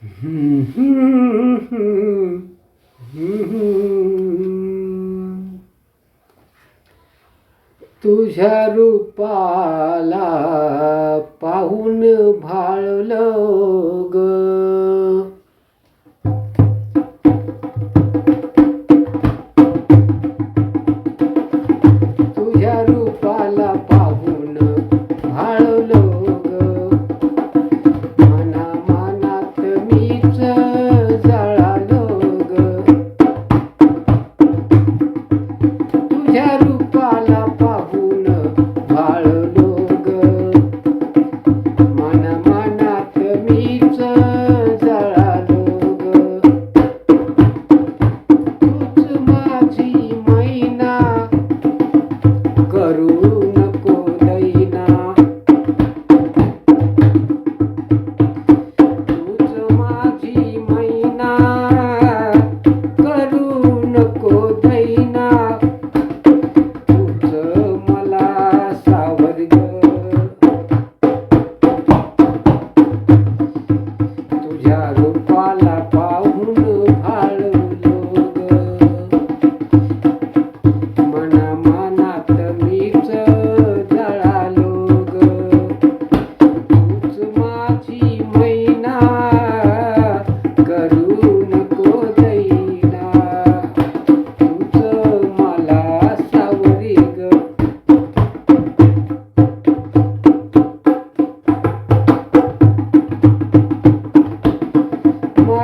तुझ्या रूपाला पाहून भाळलं ग.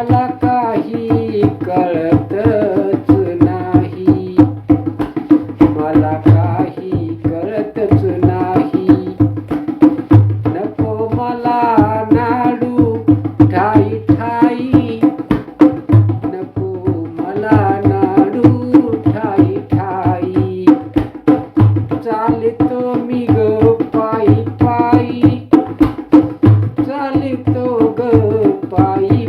मला काही कळतच नाही. मला काही नाही. नको मला ठाई नको मला ठाई चालतो मी पायी चालतो पायी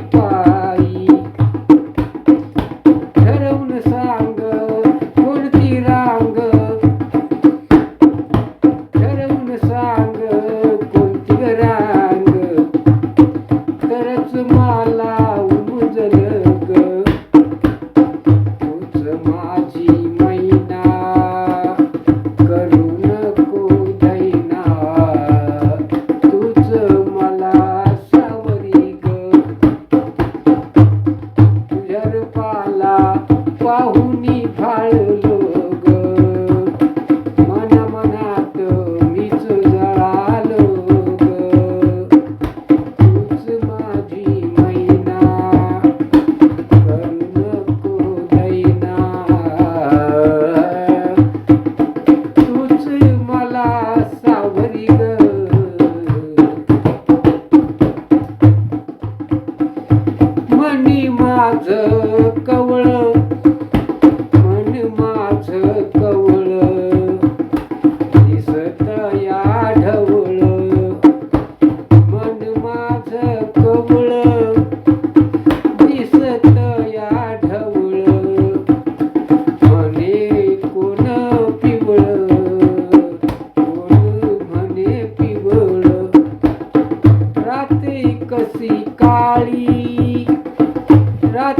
Це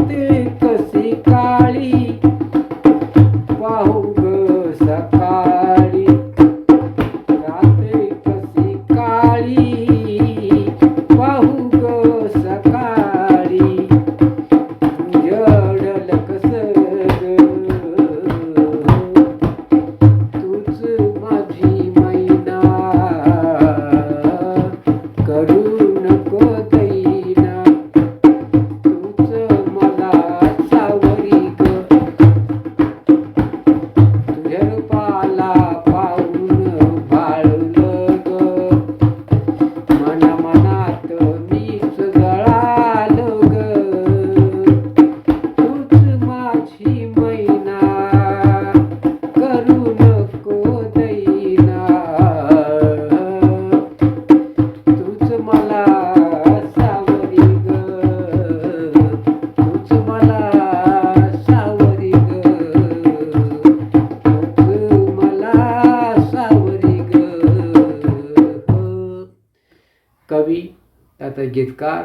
করতে कवी त्याचा गीतकार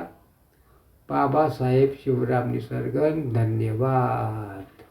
बाबासाहेब शिवराम निसर्गन धन्यवाद.